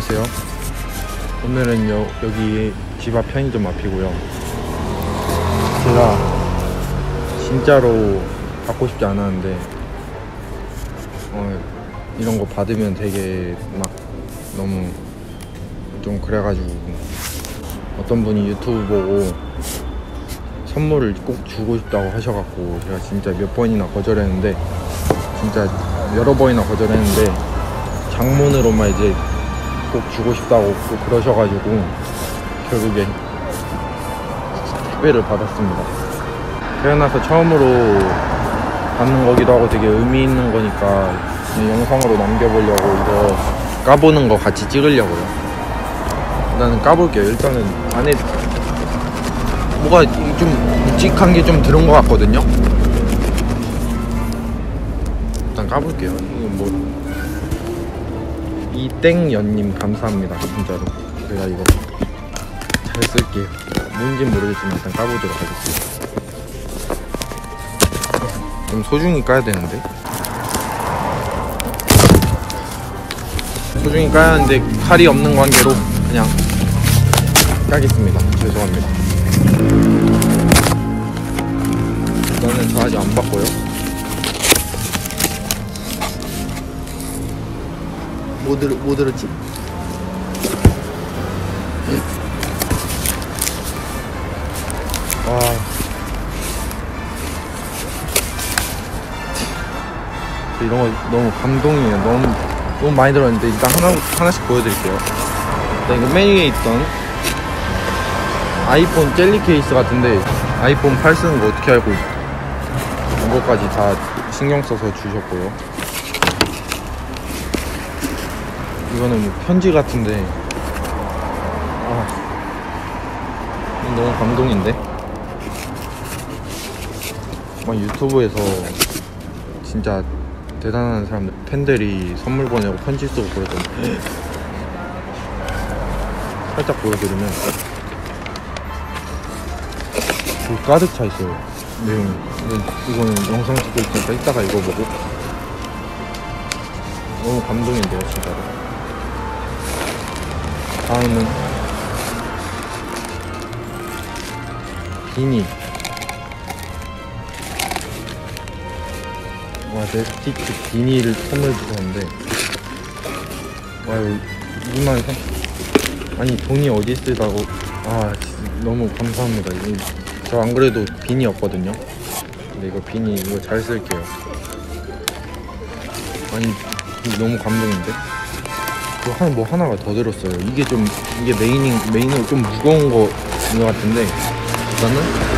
안녕하세요. 오늘은 여, 여기 집 앞 편의점 앞이고요. 제가 진짜로 받고 싶지 않았는데 어, 이런 거 받으면 되게 막 너무 좀 그래가지고 어떤 분이 유튜브 보고 선물을 꼭 주고 싶다고 하셔갖고 제가 진짜 몇 번이나 거절했는데 진짜 여러 번이나 거절했는데 장문으로만 이제 꼭 주고 싶다고 꼭 그러셔가지고 결국에 택배를 받았습니다. 태어나서 처음으로 받는 거기도 하고 되게 의미 있는 거니까 영상으로 남겨보려고 이거 까보는 거 같이 찍으려고요. 일단은 까볼게요. 일단은 안에 뭐가 좀 묵직한 게 좀 들은 것 같거든요. 일단 까볼게요. 이거 뭐 이땡연님 감사합니다. 진짜로 제가 이거 잘 쓸게요. 뭔진 모르겠지만 일단 까보도록 하겠습니다. 좀 소중히 까야 되는데. 소중히 까야 하는데 칼이 없는 관계로 그냥 까겠습니다. 죄송합니다. 이거는 저 아직 안 봤고요. 뭐, 들, 뭐 들었지? 와. 이런 거 너무 감동이에요. 너무, 너무 많이 들었는데 일단 하나, 하나씩 보여드릴게요. 일단 이거 메뉴에 있던 아이폰 젤리 케이스 같은데 아이폰 8 쓰는 거 어떻게 알고 이거까지 다 신경 써서 주셨고요. 이거는 뭐 편지 같은데. 아. 너무 감동인데? 막 유튜브에서 진짜 대단한 사람들 팬들이 선물 보내고 편지 쓰고 그러던데. 살짝 보여드리면. 그 가득 차 있어요. 내용이. 이거는 영상 찍고 있으니까 이따가 읽어보고. 너무 감동인데요 진짜로 다음은 비니. 와 넷스티치 비니를 선물 주셨는데. 와 2만 3 아니 돈이 어디 쓰다고. 아 너무 감사합니다. 저 안 그래도 비니였거든요. 근데 이거 비니 이거 잘 쓸게요. 아니 너무 감동인데 그 하나 뭐 하나가 더 들었어요. 이게 좀 이게 메인인 메인으로 좀 무거운 거인 것 같은데 일단은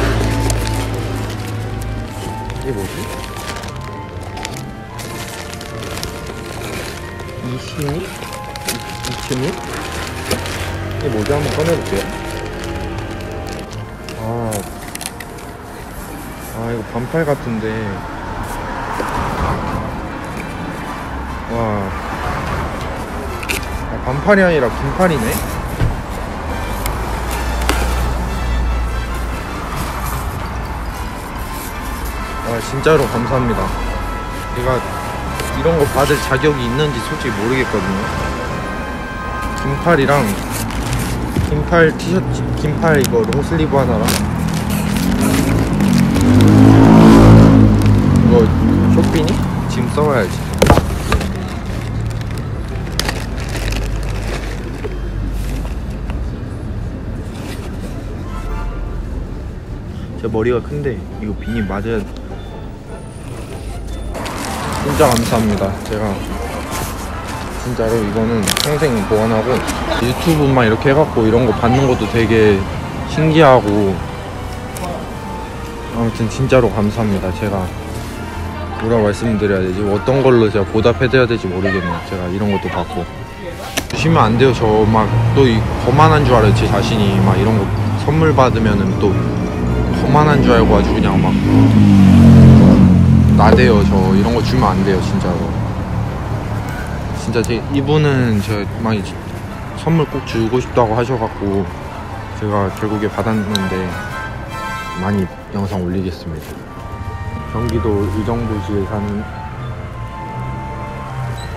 이게 뭐지? 이시니? 이시니? 이게 뭐지? 한번 꺼내볼게요. 아, 아 이거 반팔 같은데 와. 아, 반팔이 아니라 긴팔이네? 아, 진짜로 감사합니다. 제가 이런 거 받을 자격이 있는지 솔직히 모르겠거든요. 긴팔이랑, 긴팔 티셔츠, 긴팔 이거 롱슬리브 하나랑, 이거 쇼핑이? 지금 써봐야지. 제 머리가 큰데 이거 비니 맞아야 진짜 감사합니다. 제가 진짜로 이거는 평생 보관하고 유튜브만 이렇게 해갖고 이런 거 받는 것도 되게 신기하고 아무튼 진짜로 감사합니다. 제가 뭐라 말씀드려야 되지? 어떤 걸로 제가 보답해드려야 될지 모르겠네요. 제가 이런 것도 받고. 주시면 안 돼요. 저 막또 거만한 줄 알아요. 제 자신이 막 이런 거 선물 받으면은 또 거만한 줄 알고 아주 그냥 막 나대요 저. 이런 거 주면 안 돼요 진짜로. 진짜 제 이분은 제막 선물 꼭 주고 싶다고 하셔갖고 제가 결국에 받았는데 많이 영상 올리겠습니다. 경기도 의정부시에 사는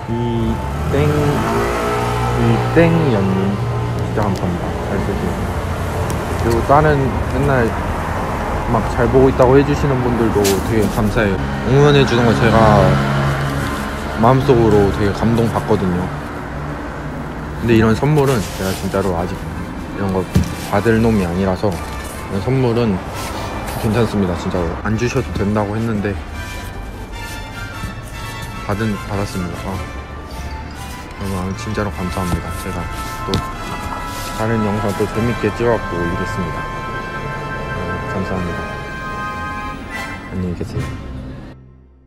이땡 김땡연님 진짜 감사합니다 잘 쓰시고 그리고 다른 맨날 막 잘 보고 있다고 해주시는 분들도 되게 감사해요. 응원해주는 거 제가 마음속으로 되게 감동받거든요. 근데 이런 선물은 제가 진짜로 아직 이런 거 받을 놈이 아니라서 이런 선물은 괜찮습니다. 진짜로. 안 주셔도 된다고 했는데 받은 받았습니다. 아, 여러분 진짜로 감사합니다. 제가 또 다른 영상 또 재밌게 찍어갖고 올리겠습니다. 어, 감사합니다. 안녕히 계세요